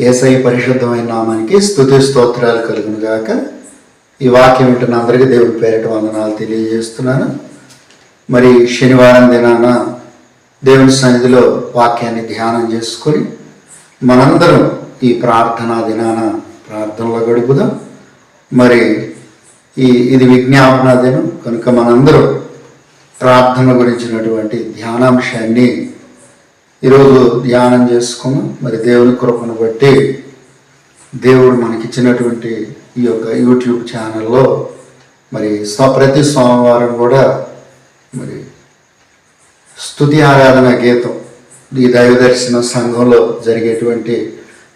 ఏసై పరిశుద్ధమైన నామానికి స్తుతి స్తోత్రాలు కలుగును గాక. ఈ వాక్యం వింటున్న అందరికీ దేవుని పేరిట వందనాలు తెలియజేస్తున్నాను. మరి శనివారం దినాన దేవుని సన్నిధిలో వాక్యాన్ని ధ్యానం చేసుకొని మనందరం ఈ ప్రార్థనా దినాన ప్రార్థనలో గడుపుదాం. మరి ఈ ఇది విజ్ఞాపన దినం. కనుక మనందరం ప్రార్థన గురించినటువంటి ధ్యానాంశాన్ని ఈరోజు ధ్యానం చేసుకున్నాం మరి దేవుని కృపను బట్టి దేవుడు మనకిచ్చినటువంటి ఈ యొక్క యూట్యూబ్ ఛానల్లో మరి ప్రతి సోమవారం కూడా మరి స్థుతి ఆరాధన గీతం ఈ దైవ దర్శన సంఘంలో జరిగేటువంటి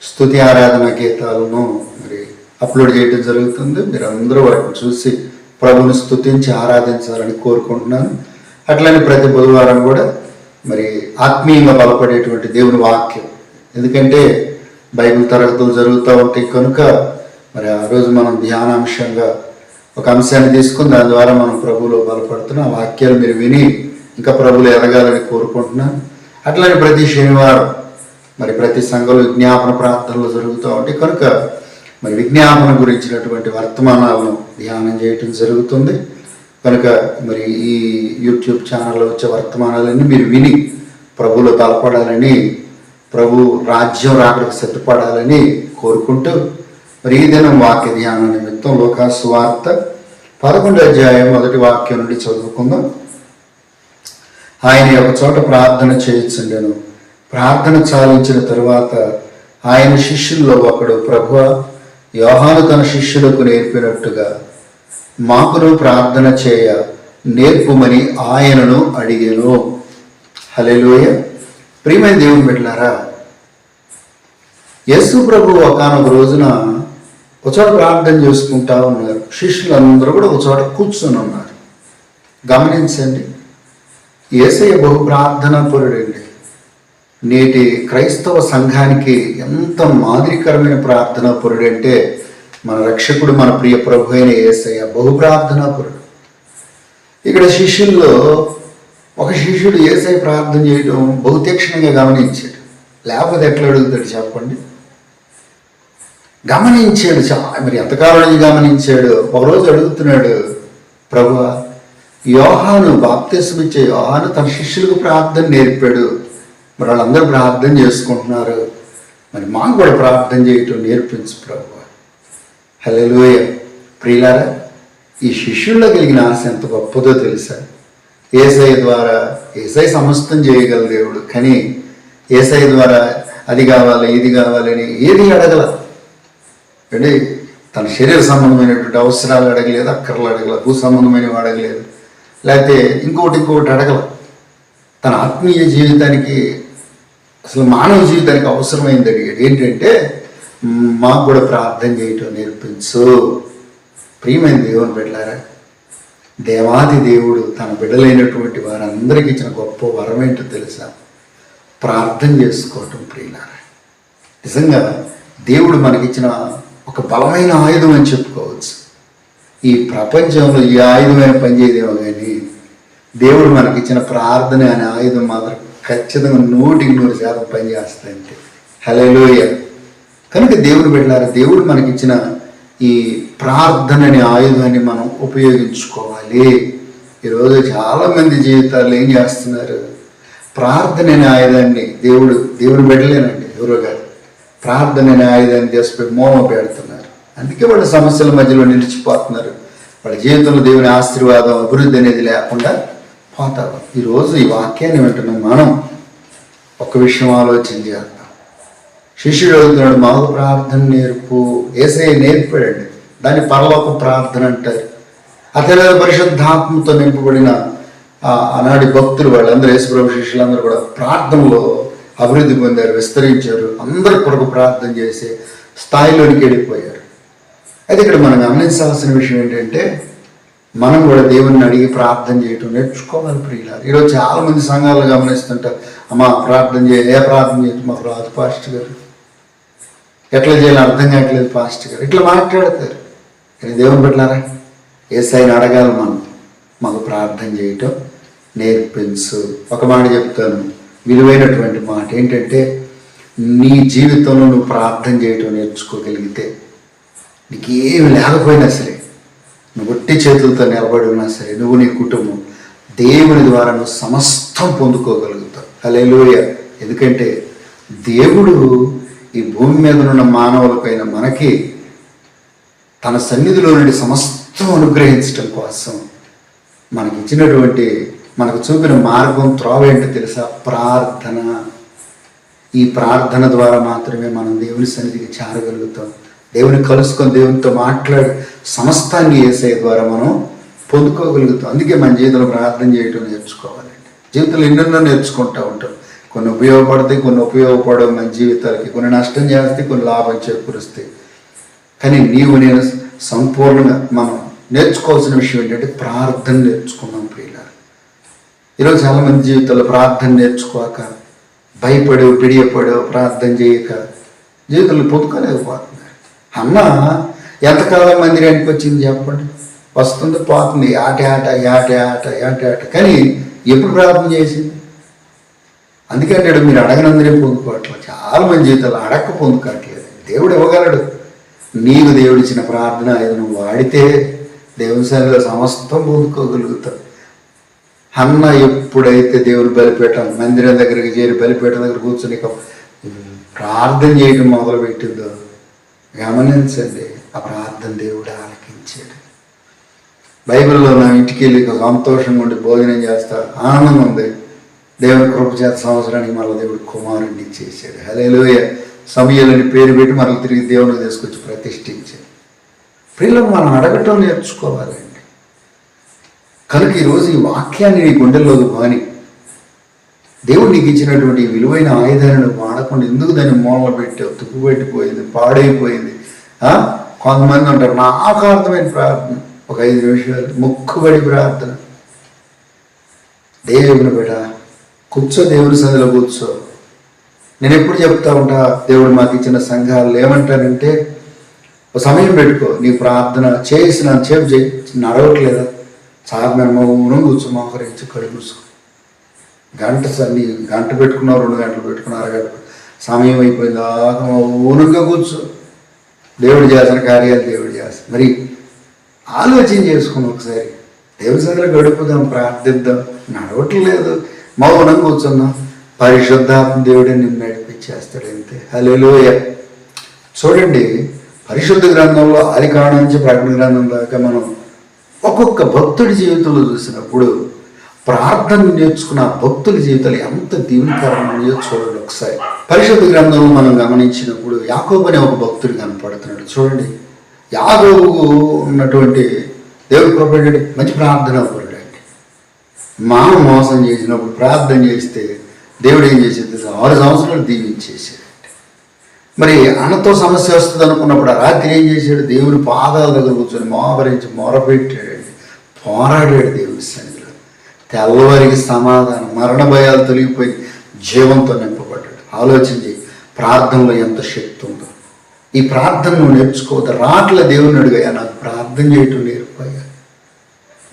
స్థుతి ఆరాధన గీతాలను మరి అప్లోడ్ చేయడం జరుగుతుంది. మీరు అందరూ వాటిని చూసి ప్రభుని స్థుతించి ఆరాధించాలని కోరుకుంటున్నాను. అట్లనే ప్రతి బుధవారం కూడా మరి ఆత్మీయంగా బలపడేటువంటి దేవుని వాక్యం. ఎందుకంటే బైబిల్ తరగతులు జరుగుతూ ఉంటాయి. కనుక మరి ఆ రోజు మనం ధ్యానాంశంగా ఒక అంశాన్ని తీసుకుని దాని ద్వారా మనం ప్రభువులో బలపడుతున్నాం ఆ వాక్యాలు మీరు విని ఇంకా ప్రభులు ఎదగాలని కోరుకుంటున్నాను. అట్లనే ప్రతి శనివారం మరి ప్రతి సంఘంలో విజ్ఞాపన ప్రార్థనలు జరుగుతూ ఉంటాయి. కనుక మరి విజ్ఞాపన గురించినటువంటి వర్తమానాలను ధ్యానం చేయటం జరుగుతుంది. కనుక మరి ఈ యూట్యూబ్ ఛానల్లో వచ్చే వర్తమానాలన్నీ మీరు విని ప్రభువులో తలపడాలని ప్రభు రాజ్యం రాకడానికి సిద్ధపడాలని కోరుకుంటూ మరి ఈ దినం వాక్య ధ్యాన నిమిత్తం లోకాసు వార్త పదకొండు అధ్యాయం మొదటి వాక్యం నుండి చదువుకుందాం. ఆయన ఒక చోట ప్రార్థన చేయించుండెను. ప్రార్థన చాలించిన తరువాత ఆయన శిష్యుల్లో ఒకడు ప్రభువ యోహాను తన శిష్యులకు నేర్పినట్టుగా మాకును ప్రార్థన చేయ నేర్పుమని ఆయనను అడిగాను. హలెలోయ ప్రియమైన దేవుని బిడ్డలారా యేసు ప్రభు ఒకనొక రోజున ఒక చోట ప్రార్థన చేసుకుంటా ఉన్నారు. శిష్యులందరూ కూడా ఒకచోట కూర్చొని ఉన్నారు. గమనించండి ఏసయ్య బహు ప్రార్థనా పరుడండి నేటి క్రైస్తవ సంఘానికి ఎంత మాదిరికరమైన ప్రార్థనా పరుడంటే మన రక్షకుడు మన ప్రియ ప్రభు అయిన ఏసయ్య బహు ఇక్కడ శిష్యుల్లో ఒక శిష్యుడు ఏసై ప్రార్థన చేయడం బహుతీక్షణంగా గమనించాడు. లేకపోతే ఎట్లా అడుగుతాడు చెప్పండి? గమనించాడు చాలా మరి ఎంతకాలం నుంచి గమనించాడు? ఒకరోజు అడుగుతున్నాడు ప్రభు యోహాను బాప్తిసం ఇచ్చే యోహాను తన శిష్యులకు ప్రార్థన నేర్పాడు. మరి వాళ్ళందరూ ప్రార్థన చేసుకుంటున్నారు. మరి మాకు కూడా ప్రార్థన చేయటం నేర్పించు ప్రభు. హలోయ ప్రియులారా ఈ శిష్యుల్లో కలిగిన ఆశ ఎంత గొప్పదో తెలుసా? ఏసఐ ద్వారా ఏసఐ సమస్తం చేయగల దేవుడు. కానీ ఏసఐ ద్వారా అది కావాలి ఇది కావాలి అని ఏది అడగల? అంటే తన శరీర సంబంధమైనటువంటి అవసరాలు అడగలేదు అక్కర్లు అడగల భూ సంబంధమైనవి అడగలేదు. లేకపోతే ఇంకొకటి ఇంకోటి అడగల. తన ఆత్మీయ జీవితానికి అసలు మానవ జీవితానికి అవసరమైంది అడిగాడు. ఏంటంటే మాకు కూడా ప్రార్థన చేయటం నేర్పించు. ప్రియమైన దేవుని బిడ్డలారా దేవాది దేవుడు తన బిడ్డలైనటువంటి వారందరికీ ఇచ్చిన గొప్ప వరం ఏంటో తెలుసా? ప్రార్థన చేసుకోవటం ప్రియులారా. నిజంగా దేవుడు మనకిచ్చిన ఒక బలమైన ఆయుధం అని చెప్పుకోవచ్చు. ఈ ప్రపంచంలో ఈ ఆయుధమైన పనిచేయదేమో కానీ దేవుడు మనకిచ్చిన ప్రార్థన అనే ఆయుధం మాత్రం ఖచ్చితంగా నూటికి నూరు శాతం పనిచేస్తాయంటే హలో కనుక దేవుడు పెట్టారు దేవుడు మనకిచ్చిన ఈ ప్రార్థన అనే ఆయుధాన్ని మనం ఉపయోగించుకోవాలి. ఈరోజు చాలామంది జీవితాలు ఏం చేస్తున్నారు? ప్రార్థన అనే ఆయుధాన్ని దేవుడు దేవుడు పెట్టలేనండి ఎవరో కాదు. ప్రార్థన అనే ఆయుధాన్ని చేసుకుని మోమ పెడుతున్నారు. అందుకే వాళ్ళ సమస్యల మధ్యలో నిలిచిపోతున్నారు. వాళ్ళ జీవితంలో దేవుని ఆశీర్వాదం అభివృద్ధి అనేది లేకుండా పోతారు. ఈరోజు ఈ వాక్యాన్ని వింటున్న మనం ఒక విషయం ఆలోచన శిష్యుడు అడుగుతున్నాడు మాకు ప్రార్థన నేర్పు ఏసై నేర్పాడండి. దాన్ని పరలోక ప్రార్థన అంటారు. అతని పరిశుద్ధాత్మతో నింపబడిన ఆనాటి భక్తులు వాళ్ళందరూ యేసుప్రభు శిష్యులందరూ కూడా ప్రార్థనలో అభివృద్ధి పొందారు విస్తరించారు. అందరి కొరకు ప్రార్థన చేసే స్థాయిలోనికి వెళ్ళిపోయారు. అయితే ఇక్కడ మనం గమనించాల్సిన విషయం ఏంటంటే మనం కూడా దేవుణ్ణి అడిగి ప్రార్థన చేయటం నేర్చుకోవాలి ప్రియులారు. ఈరోజు చాలామంది సంఘాలు గమనిస్తుంటారు అమ్మా ప్రార్థన చేయ ఏ ప్రార్థన చేయటం మాకు రాదు పాస్టర్ గారు. ఎట్లా చేయాలో అర్థం కావట్లేదు పాస్ట్ గారు ఇట్లా మాట్లాడతారు. కానీ దేవుని పెట్టారా ఏసైని అడగాలి మనం. మాకు ప్రార్థన చేయటం నేర్పించు. ఒక మాట చెప్తాను. విలువైనటువంటి మాట ఏంటంటే నీ జీవితంలో నువ్వు ప్రార్థన చేయటం నేర్చుకోగలిగితే నీకేమి లేకపోయినా సరే నువ్వు ఒట్టి చేతులతో నిలబడి ఉన్నా సరే నువ్వు నీ కుటుంబం దేవుని ద్వారా నువ్వు సమస్తం పొందుకోగలుగుతావు. అలే ఎందుకంటే దేవుడు ఈ భూమి మీద ఉన్న మానవులపైన మనకి తన సన్నిధిలో నుండి సమస్తం అనుగ్రహించటం కోసం మనకి ఇచ్చినటువంటి మనకు చూపిన మార్గం త్రోవ ఏంటో తెలుసా? ప్రార్థన. ఈ ప్రార్థన ద్వారా మాత్రమే మనం దేవుని సన్నిధికి చేరగలుగుతాం. దేవుని కలుసుకొని దేవునితో మాట్లాడి సమస్తాన్ని వేసే ద్వారా మనం పొందుకోగలుగుతాం. అందుకే మన జీవితంలో ప్రార్థన చేయటం నేర్చుకోవాలండి. జీవితంలో ఎన్నెన్నో నేర్చుకుంటూ ఉంటాం. కొన్ని ఉపయోగపడతాయి కొన్ని ఉపయోగపడవు మన జీవితాలకి కొన్ని నష్టం చేస్తాయి కొన్ని లాభం చేకూరుస్తాయి. కానీ నీవు నేను సంపూర్ణంగా మనం నేర్చుకోవాల్సిన విషయం ఏంటంటే ప్రార్థన నేర్చుకున్నాం ప్రియులారు. ఈరోజు చాలామంది జీవితంలో ప్రార్థన నేర్చుకోక భయపడో పిడియపడో ప్రార్థన చేయక జీవితంలో పొందుకోలేకపోతున్నారు అమ్మ ఎంతకాలం మందిరానికి వచ్చింది చెప్పండి? వస్తుంది పోతుంది. ఆట ఆట ఆట ఆట ఆట ఆట కానీ ఎప్పుడు ప్రార్థన చేసింది? అందుకే అంటాడు మీరు అడగనందరే పొందుకోవట్లేదు చాలా మంది జీవితాలు అడక్క పొందుకోవట్లేదు. దేవుడు ఇవ్వగలడు. నీకు దేవుడిచ్చిన ప్రార్థన ఏదైనా నువ్వు వాడితే దేవుని సన్నిధిలో సమస్తం పొందుకోగలుగుతావు. అన్న ఎప్పుడైతే దేవుడు బలిపేట మందిరం దగ్గరికి చేరి బలిపేట దగ్గర కూర్చొని ప్రార్థన చేయడం మొదలు పెట్టిందో గమనించండి ఆ ప్రార్థన దేవుడు ఆలకించాడు. బైబిల్లో నా ఇంటికి వెళ్ళి సంతోషంగా ఉండి భోజనం చేస్తా ఆనందం ఉంది. దేవుని కృప చేత సంవత్సరానికి మళ్ళీ దేవుడు కుమారుడిని ఇచ్చేసాడు హలేలోయ సమయాలని పేరు పెట్టి మళ్ళీ తిరిగి దేవుని తీసుకొచ్చి ప్రతిష్ఠించాడు. పిల్లలు మనం అడగటం నేర్చుకోవాలండి. కనుక ఈరోజు ఈ వాక్యాన్ని నీ గుండెల్లోకి మాని దేవుడు నీకు ఇచ్చినటువంటి విలువైన ఆయుధాలను వాడకుండా ఎందుకు దాన్ని మూలలు పెట్టావు తుప్పుపెట్టిపోయింది పాడైపోయింది కొంతమంది ఉంటారు నాకు అర్థమైన ప్రార్థన. ఒక ఐదు నిమిషాలు ముక్కుబడి ప్రార్థన. దేవుని బిడ్డ కూర్చో దేవుని సదిలో కూర్చో. నేను ఎప్పుడు చెప్తా ఉంటా దేవుడు మాకు ఇచ్చిన సంఘాలు ఏమంటానంటే ఒక సమయం పెట్టుకో నీ ప్రార్థన చేసిన చేపు చేయి నడవట్లేదా? చాలా మేము మౌనం కూర్చో మోకరించి కడు కూర్చో. గంట సన్ని గంట పెట్టుకున్నావు రెండు గంటలు పెట్టుకున్నావు అరగంట సమయం అయిపోయింది దాకా మౌనంగా కూర్చో. దేవుడు చేసిన కార్యాలు దేవుడు చేస్తాను మరి ఆలోచన చేసుకుని ఒకసారి దేవుని సగల గడుపుదాం ప్రార్థిద్దాం నడవట్లేదు. మౌనం కూర్చున్నాం పరిశుద్ధాత్మ దేవుడే నిన్ను నడిపించేస్తాడంతే. హలోయ చూడండి పరిశుద్ధ గ్రంథంలో అలికాడ నుంచి ప్రకటన గ్రంథం దాకా మనం ఒక్కొక్క భక్తుడి జీవితంలో చూసినప్పుడు ప్రార్థన నేర్చుకున్న భక్తుల జీవితాలు ఎంత దీవెనకరమయ్యో చూడండి ఒకసారి. పరిశుద్ధ గ్రంథంలో మనం గమనించినప్పుడు యాకోబు అనే ఒక భక్తుడు కనపడుతున్నాడు. చూడండి యాకోబు ఉన్నటువంటి దేవుడి కృపడి మంచి ప్రార్థన పరుడు మోసం చేసినప్పుడు ప్రార్థన చేస్తే దేవుడు ఏం చేసేది ఆరు సంవత్సరాలు దీవించేసాడు మరి అన్నతో సమస్య వస్తుంది అనుకున్నప్పుడు రాత్రి ఏం చేశాడు? దేవుని పాదాల దగ్గర కూర్చొని మోహరించి మొరపెట్టాడండి పోరాడాడు దేవుని సన్నిధిలో. తెల్లవారికి సమాధానం మరణ భయాలు తొలగిపోయి జీవంతో నింపబడ్డాడు. ఆలోచించి ప్రార్థనలో ఎంత శక్తి ఉందో. ఈ ప్రార్థనను నేర్చుకోవద్దు. రాట్ల దేవుని అడిగాయా నాకు ప్రార్థన చేయటం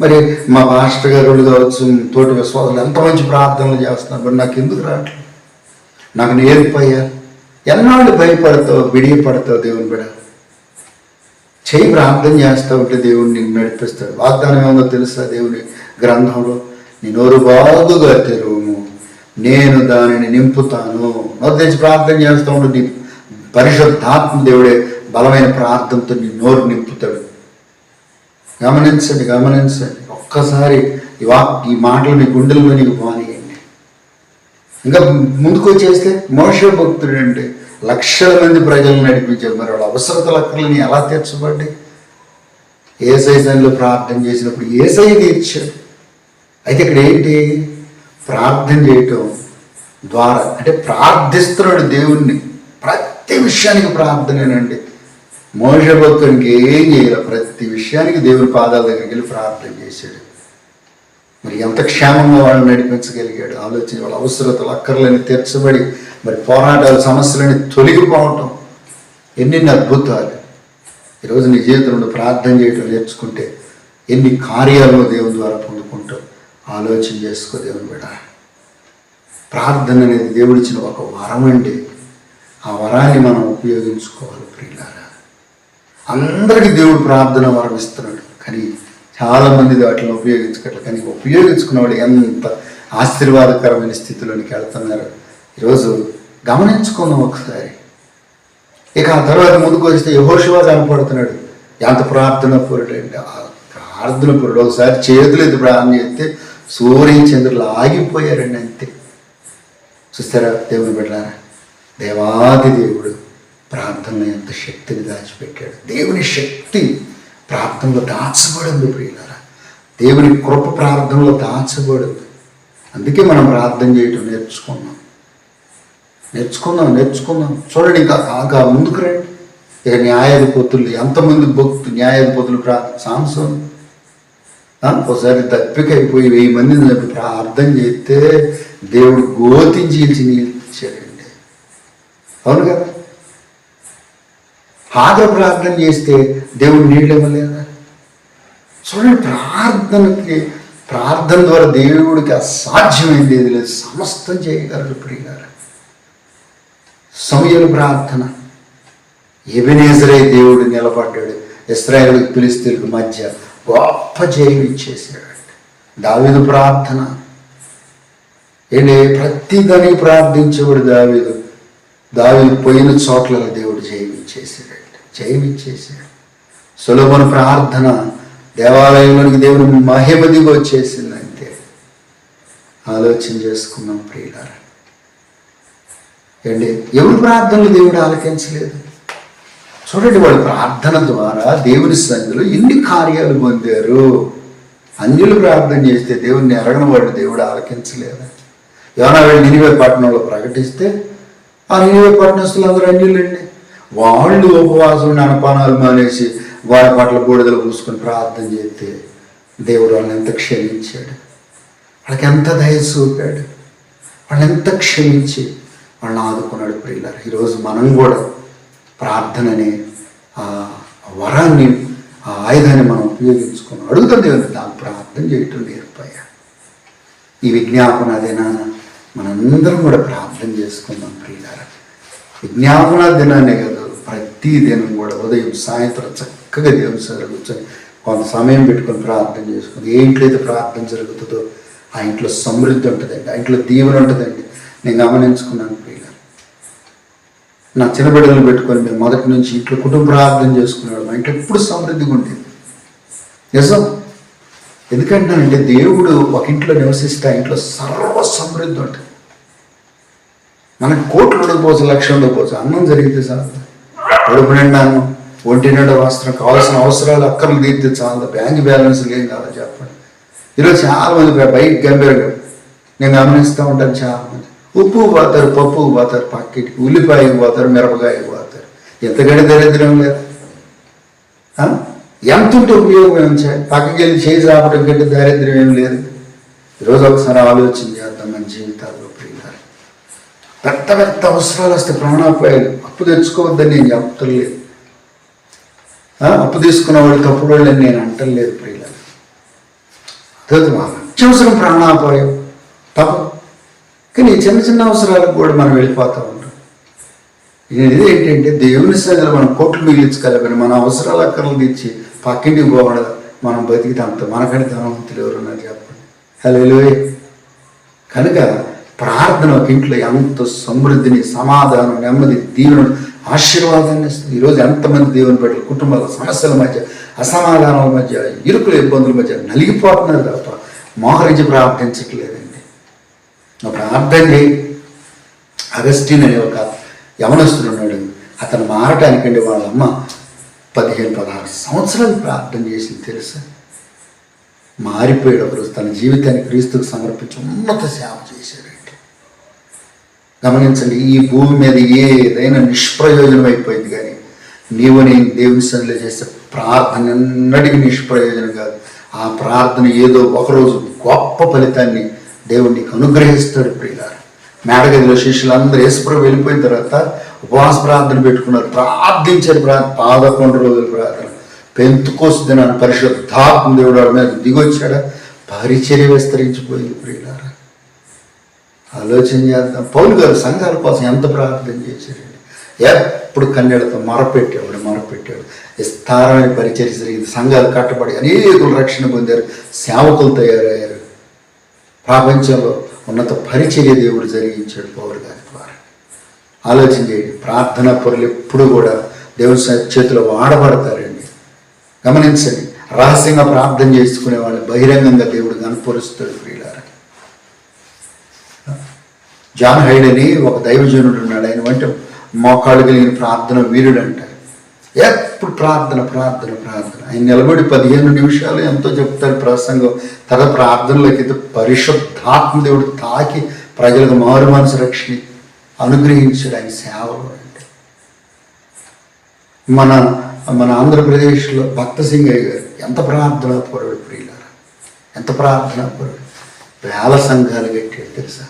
మరి మా మాస్టర్ గారు కావచ్చు తోటి విశ్వాసాలు ఎంత మంచి ప్రార్థనలు చేస్తున్నారు. మరి నాకు ఎందుకు రావట్లేదు? నాకు నేర్పయ్యా. ఎన్నాళ్ళు భయపడతావు బిడియపడతావు దేవుని బిడ? చేయి ప్రార్థన చేస్తా ఉంటే దేవుడు నడిపిస్తాడు. వాగ్దానం ఏమో తెలుసా దేవుని గ్రంథంలో? నీ నోరు బాగుగా తెరువు నేను దానిని నింపుతాను. నోరు తెచ్చి ప్రార్థన చేస్తూ ఉంటే నీ పరిశుద్ధాత్మ దేవుడే బలమైన ప్రార్థనతో నీ నోరు నింపుతాడు. గమనించండి గమనించండి. ఒక్కసారి ఈ వాక్ ఈ మాటలు మీ గుండెల్లో నీకు బానియండి ఇంకా ముందుకు వచ్చేస్తే మోష భక్తుడు అంటే లక్షల మంది ప్రజలను నడిపించారు మరి వాళ్ళ అవసరత లక్కలని ఎలా తీర్చబడ్డాయి? ఏసై సన్నిలో ప్రార్థన చేసినప్పుడు ఏసై తీర్చాడు. అయితే ఇక్కడ ఏంటి? ప్రార్థన చేయటం ద్వారా అంటే ప్రార్థిస్తున్నాడు దేవుణ్ణి. ప్రతి విషయానికి ప్రార్థనేనండి. మోష భక్తునికి ఏం చేయాలి. ప్రతి విషయానికి దేవుని పాదాల దగ్గరికి వెళ్ళి ప్రార్థన చేశాడు. మరి ఎంత క్షేమంగా వాళ్ళని నడిపించగలిగాడు. ఆలోచన వాళ్ళ అవసరతలు అక్కర్లని తీర్చబడి మరి పోరాటాలు సమస్యలని తొలగిపోవటం. ఎన్నెన్ని అద్భుతాలు. ఈరోజు నీ జీవితంలో ప్రార్థన చేయటం నేర్చుకుంటే ఎన్ని కార్యాలను దేవుని ద్వారా పొందుకుంటావు. ఆలోచన చేసుకో దేవుని బిడ. ప్రార్థన అనేది దేవుడిచ్చిన ఒక వరం అండి ఆ వరాన్ని మనం ఉపయోగించుకోవాలి ప్రియులారా. అందరికీ దేవుడు ప్రార్థన వరం ఇస్తున్నాడు కానీ చాలామంది వాటిని ఉపయోగించుకోవట్లేదు కానీ ఉపయోగించుకున్న వాళ్ళు ఎంత ఆశీర్వాదకరమైన స్థితిలోనికి వెళ్తున్నారు ఈరోజు గమనించుకుందాం ఒకసారి. ఇక ఆ తర్వాత ముందుకు వస్తే యహోశివా కనపడుతున్నాడు. ఎంత ప్రార్థన పురుడు అంటే ప్రార్థన పురుడు ఒకసారి చేతులు ఎదురు ప్రార్థన చేస్తే సూర్య చంద్రులు ఆగిపోయారండి అంతే. చూస్తారా దేవుని బిడ్డారా దేవాది దేవుడు ప్రార్థనలో ఎంత శక్తిని దాచిపెట్టాడు. దేవుని శక్తి ప్రార్థనలో దాచబడింది ప్రియులారా. దేవుని కృప ప్రార్థనలో దాచబడింది. అందుకే మనం ప్రార్థన చేయటం నేర్చుకున్నాం. నేర్చుకుందాం నేర్చుకుందాం చూడండి ఇంకా కాగా ముందుకు రండి. ఇక న్యాయాధిపతులు ఎంతమంది భక్తులు న్యాయాధిపతులు ప్రార్థన సాంసం ఒకసారి ఒకసారి అయిపోయి వెయ్యి మందిని చంపి ప్రార్థన చేస్తే దేవుడు గోతించి ఇచ్చి నిలిచాడండి. అవును కదా హాగ ప్రార్థన చేస్తే దేవుడు నీళ్ళు ఇవ్వలేదా? చూడండి ప్రార్థనకి ప్రార్థన ద్వారా దేవుడికి అసాధ్యమైంది ఏది లేదు. సమస్తం చేయగలరు ప్రియులారా సమయలు ప్రార్థన. ఎబినేజరే దేవుడు నిలబడ్డాడు. ఇస్రాయేల్కి పిలిస్తీలకు మధ్య గొప్ప జయం ఇచ్చేసాడు దావీదు ప్రార్థన. ఏంటి ప్రతిదని ప్రార్థించేవాడు దావీదు. దావీదు పోయిన చోట్ల దేవుడు జయం సులభన ప్రార్థన దేవాలయంలోనికి దేవుని మహిమ దిగి వచ్చేసింది అంతే ఆలోచన చేసుకున్నాం ప్రియులారా. ఏంటి? ఎవరి ప్రార్థనలు దేవుడు ఆలకించలేదు? చూడండి వాళ్ళు ప్రార్థన ద్వారా దేవుని సన్నిధిలో ఎన్ని కార్యాలు పొందారు? అన్యులు ప్రార్థన చేస్తే దేవుడిని ఎరగని వాడు దేవుడు ఆలకించలేదా? ఎవరైనా వెళ్ళి నినివే పట్టణంలో ప్రకటిస్తే ఆ నినివే పట్టణస్తులు అందరూ అన్యులండి. వాళ్ళు ఉపవాసం అనపానాలు మానేసి వారి పట్ల బూడిదలు పూసుకొని ప్రార్థన చేస్తే దేవుడు వాళ్ళని ఎంత క్షమించాడు? వాళ్ళకి ఎంత దయ చూపాడు? వాళ్ళని ఎంత క్షమించి వాళ్ళని ఆదుకున్నాడు ప్రియులారు? ఈరోజు మనం కూడా ప్రార్థన అనే ఆ వరాన్ని ఆ ఆయుధాన్ని మనం ఉపయోగించుకున్నాం. అడుగుతుంది దేవుని దాన్ని ప్రార్థన చేయటం నేర్పయ్యా. ఈ విజ్ఞాపన దినాన మనందరం కూడా ప్రార్థన చేసుకుందాం ప్రియులారా. విజ్ఞాపన దినాన్ని కదా ప్రతి దినం కూడా ఉదయం సాయంత్రం చక్కగా దేవుని సరే కూర్చొని కొంత సమయం పెట్టుకొని ప్రార్థన చేసుకుని ఏ ఇంట్లో అయితే ప్రార్థన జరుగుతుందో ఆ ఇంట్లో సమృద్ధి ఉంటుందండి ఆ ఇంట్లో దీవెన ఉంటుందండి. నేను గమనించుకున్నాను ప్రియులారా. నా చిన్న బిడ్డలు పెట్టుకొని మేము మొదటి నుంచి ఇంట్లో కుటుంబ ప్రార్థన చేసుకునేవాడు మా ఇంట్లో ఎప్పుడు సమృద్ధిగా ఉండేది. నిజం? ఎందుకంటానంటే దేవుడు ఒక ఇంట్లో నివసిస్తే ఆ ఇంట్లో సర్వ సమృద్ధి ఉంటుంది. మనకు కోట్లు ఉండకపోవచ్చు లక్ష ఉండకపోవచ్చు అన్నం జరిగితే సార్ కడుపు నిండా అన్నం ఒంటి నిండా వస్త్రం కావాల్సిన అవసరాలు అక్కర్లు తీర్తే చాలు. బ్యాంక్ బ్యాలెన్స్ ఏం కాదు చెప్పండి. ఈరోజు చాలా మంది బయట గంభీరంగా నేను గమనిస్తూ ఉంటాను చాలా మంది ఉప్పు పోతారు పప్పు పోతారు పక్కిటికి ఉల్లిపాయకి పోతారు మిరపకాయకి పోతారు ఎంతకంటే దరిద్రం లేదు. ఎంత ఉంటే ఉపయోగం ఏం చేయాలి? పక్కకి వెళ్ళి చేయి రావడం కంటే దారిద్ర్యం ఏం లేదు. ఈరోజు ఒకసారి ఆలోచన చేద్దాం మన జీవితాల్లో. పెద్ద పెద్ద అవసరాలు వస్తే ప్రాణాపాయాలు అప్పు తెచ్చుకోవద్దని నేను చెప్తలేదు. అప్పు తీసుకున్నవాడు తప్పుడు వాళ్ళని నేను అంటలేదు ప్రియులారు. అత్యవసరం ప్రాణాపాయం. తప్ప కానీ చిన్న చిన్న అవసరాలకు కూడా మనం వెళ్ళిపోతూ ఉంటాం. ఇది ఏంటంటే దేవుని సన్నిధిలో మనం కోట్లు మిగిలించగలమని మన అవసరాల అక్కర్లు తెచ్చి పక్కింటికి పోకూడదు. మనం బతికితే అంత మనకంటే ధనవంతులు ఎవరున్నారు చెప్పండి. హలో కనుక ప్రార్థన ఒక ఇంట్లో ఎంత సమృద్ధిని సమాధానం నెమ్మది దీవెన ఆశీర్వాదాన్ని ఇస్తుంది. ఈరోజు ఎంతమంది దేవుని బిడ్డలు కుటుంబాల సమస్యల మధ్య అసమాధానాల మధ్య ఇరుకుల ఇబ్బందుల మధ్య నలిగిపోతున్నారు తప్ప మోహరించి ప్రార్థించట్లేదండి. నువ్వు ప్రార్థన చేయి. అగస్టిన్ అనే ఒక యవనస్తుడు ఉన్నాడు. అతను మారటానికండి వాళ్ళ అమ్మ పదిహేను పదహారు సంవత్సరాలు ప్రార్థన చేసింది తెలుసా? మారిపోయాడు ఒకరోజు తన జీవితాన్ని క్రీస్తుకు సమర్పించి ఉన్నత సేవ చేశాడు. గమనించండి ఈ భూమి మీద ఏదైనా నిష్ప్రయోజనం అయిపోయింది కానీ నీవు నేను దేవుని సన్నిలో చేసే ప్రార్థన ఎన్నటికీ నిష్ప్రయోజనం కాదు. ఆ ప్రార్థన ఏదో ఒకరోజు గొప్ప ఫలితాన్ని దేవుడు నీకు అనుగ్రహిస్తాడు ప్రియులారు. మేడగదిలో శిష్యులందరూ యేసుప్రభు వెళ్ళిపోయిన తర్వాత ఉపవాస ప్రార్థన పెట్టుకున్నారు. ప్రార్థించారు ప్రార్థన పదకొండు రోజుల ప్రార్థన. పెంతుకోసు దినాన్ని పరిశుద్ధాత్మ దేవుడు మీద దిగొచ్చాడా? పరిచర్య విస్తరించిపోయింది ప్రియులారా. ఆలోచన చేద్దాం. పౌలు గారు సంఘాల కోసం ఎంత ప్రార్థన చేశాడండి ఎప్పుడు కన్నెడతో మొరపెట్టేవాడు మొరపెట్టాడు విస్తారమైన పరిచర్య జరిగింది. సంఘాలు కట్టబడి అనేకులు రక్షణ పొందారు. సేవకులు తయారయ్యారు. ప్రపంచంలో ఉన్నత పరిచర్య దేవుడు జరిగించాడు పౌరు గారి ద్వారా. ఆలోచన చేయండి. ప్రార్థన పొరలు ఎప్పుడు కూడా దేవుని చేతిలో వాడబడతారండి. గమనించండి. రహస్యంగా ప్రార్థన చేసుకునే వాళ్ళు బహిరంగంగా దేవుడు కనపరుస్తాడు ప్రియుల జాన్ హైడ్ అని ఒక దైవజనుడు ఉన్నాడు. ఆయన వంటి మోకాళ్ళు కలిగిన ప్రార్థన వీరుడు అంటారు ఎప్పుడు ప్రార్థన ప్రార్థన ప్రార్థన. ఆయన నిలబడి పదిహేను నిమిషాలు ఎంతో చెప్తాడు ప్రసంగం. తర్వాత ప్రార్థనలోకి పరిశుద్ధాత్మ దేవుడు తాకి ప్రజలకు మారు మనసు రక్షణ అనుగ్రహించాడు ఆయన సేవలు అంటే. మన మన ఆంధ్రప్రదేశ్లో భక్త సింగయ్య గారు ఎంత ప్రార్థనా పరుడు ప్రియులారా? ఎంత ప్రార్థనా పరుడు వేల సంఘాలు కట్టాడు తెలుసా?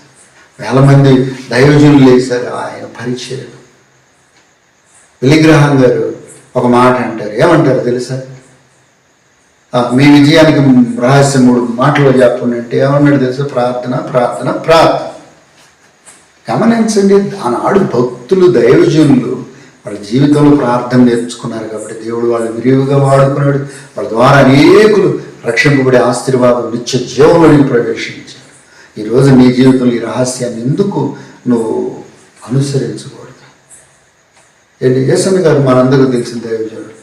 వేల మంది దైవజనులు లేచారు ఆయన పరిచయం. విలిగ్రహం గారు ఒక మాట అంటారు. ఏమంటారు తెలుసా? మీ విజయానికి రహస్యం మూడు మాటలు చెప్పండి అంటే ఏమన్నాడు తెలుసా? ప్రార్థన ప్రార్థన ప్రార్థన గమనించండి ఆనాడు భక్తులు దైవజనులు వాళ్ళ జీవితంలో ప్రార్థన నేర్చుకున్నారు కాబట్టి దేవుడు వాళ్ళు విరివిగా వాడుకున్నాడు. వాళ్ళ ద్వారా అనేకులు రక్షింపబడే ఆశీర్వాదం నిత్య జీవంలోని ప్రవేశించారు. ఈరోజు నీ జీవితంలో ఈ రహస్యాన్ని ఎందుకు నువ్వు అనుసరించకూడదు? ఏంటి? యేసన్ గారు మనందరికీ తెలిసిన దైవజనుడు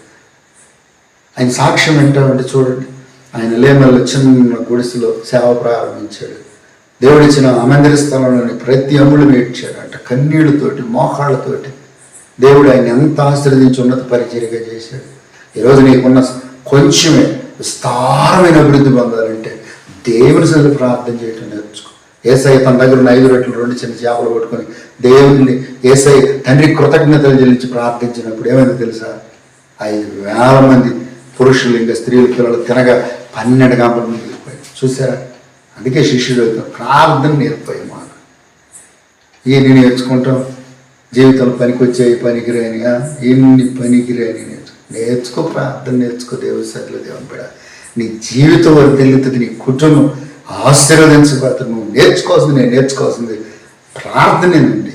ఆయన సాక్ష్యం ఏంటంటే చూడండి. ఆయన లేమల్లో చిన్న గుడిసెలో సేవ ప్రారంభించాడు. దేవుడిచ్చిన అమందిర స్థలంలోని ప్రతి అమ్ముడు నేర్చాడు అంట కన్నీళ్ళతోటి మోకాళ్ళతోటి దేవుడు ఆయన ఎంత ఆశ్రదించి ఉన్నత పరిచర్యగా చేశాడు. ఈరోజు నీకున్న కొంచెమే విస్తారమైన అభివృద్ధి పొందాలి. దేవుని సరి ప్రార్థన చేయటం నేర్చుకో. ఏసఐ తన దగ్గర ఉన్న ఐదు రెట్లు రెండు చిన్న చేపలు పట్టుకొని దేవుని ఏసఐ తండ్రి కృతజ్ఞతలు చెల్లించి ప్రార్థించినప్పుడు ఏమైంది తెలుసా? ఐదు వేల మంది పురుషులు ఇంకా స్త్రీలు పిల్లలు తినగా పన్నెండు గంటల మంది వెళ్ళిపోయారు. చూసారా? అందుకే శిష్యుడు ప్రార్థన నేర్పాయి మాకు. ఇవన్నీ నేర్చుకుంటాం. జీవితంలో పనికొచ్చాయి పనికిరాని ఆ, ఎన్ని పనికిరాని నేర్చుకో నేర్చుకో ప్రార్థన నేర్చుకో. దేవుడి సరిలో దేవుని పెడాలి నీ జీవితం వర్తిల్లుతుంది నీ కుటుంబం ఆశీర్వదించబడుతుంది. నువ్వు నేర్చుకోవాల్సింది నేను నేర్చుకోవాల్సింది. ప్రార్థనేనండి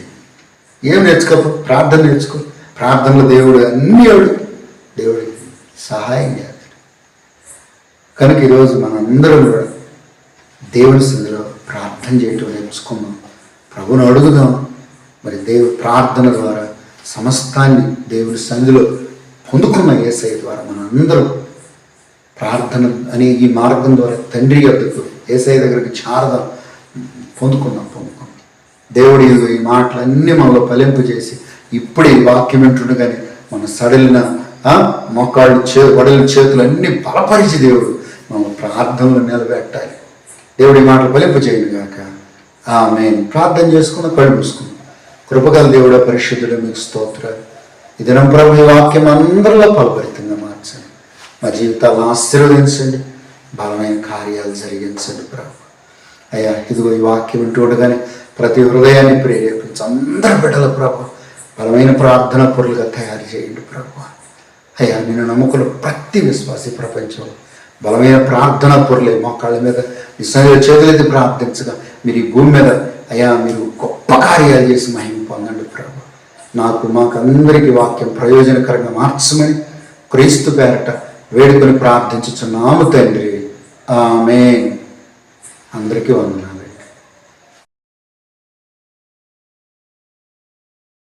ఏం నేర్చుకో ప్రార్థన నేర్చుకో. ప్రార్థనలో దేవుడు అన్ని అడు దేవుడికి సహాయం చేస్తాడు. కనుక ఈరోజు మనందరం కూడా దేవుని సందులో ప్రార్థన చేయటం నేర్చుకుందాం. ప్రభుని అడుగుదాం. మరి దేవుడు ప్రార్థన ద్వారా సమస్తాన్ని దేవుని సంధిలో పొందుకున్న ఏసఐ ద్వారా మనందరం ప్రార్థన అనే ఈ మార్గం ద్వారా తండ్రి వద్దకు ఏసఐ దగ్గరికి చారద పొందుకున్నాం పొందుకున్నాం దేవుడి ఈ మాటలన్నీ మనలో ఫలింపు చేసి ఇప్పుడు ఈ వాక్యం వింటుండగానే మన సడలిన ఆ, చే వడల చేతులు అన్ని బలపరిచి దేవుడు మన ప్రార్థనలు నిలబెట్టాలి. దేవుడి మాటలు ఫలింపు చేయను గాక. ఆమె ప్రార్థన చేసుకున్న కళ్ళు మూసుకున్నాం కృపగల దేవుడ పరిశుద్ధుడు మీకు స్తోత్ర ఈ దినం ప్రభు ఈ వాక్యం అందరిలో ఫలభరితంగా మా జీవితాలను ఆశీర్వదించండి బలమైన కార్యాలు జరిగించండి ప్రభు. అయ్యా ఇదిగో ఈ వాక్యం వింటుండగానే ప్రతి హృదయాన్ని ప్రేరేపించి అందరి బిడ్డల ప్రభు బలమైన ప్రార్థన పొరులుగా తయారు చేయండి ప్రభు. అయ్యా నేను నమ్ముకులు ప్రతి విశ్వాసి ప్రపంచంలో బలమైన ప్రార్థన పొరలే కళ్ళ మీద మీ చేతులైతే ప్రార్థించగా మీరు ఈ భూమి మీద అయ్యా మీరు గొప్ప కార్యాలు చేసి మహిమ పొందండి ప్రభు. నాకు మాకందరికీ వాక్యం ప్రయోజనకరంగా మార్చమని క్రీస్తు పేరట వేడుకొని ప్రార్థించుచున్నాము తండ్రి. ఆమె అందరికీ వందనాలు.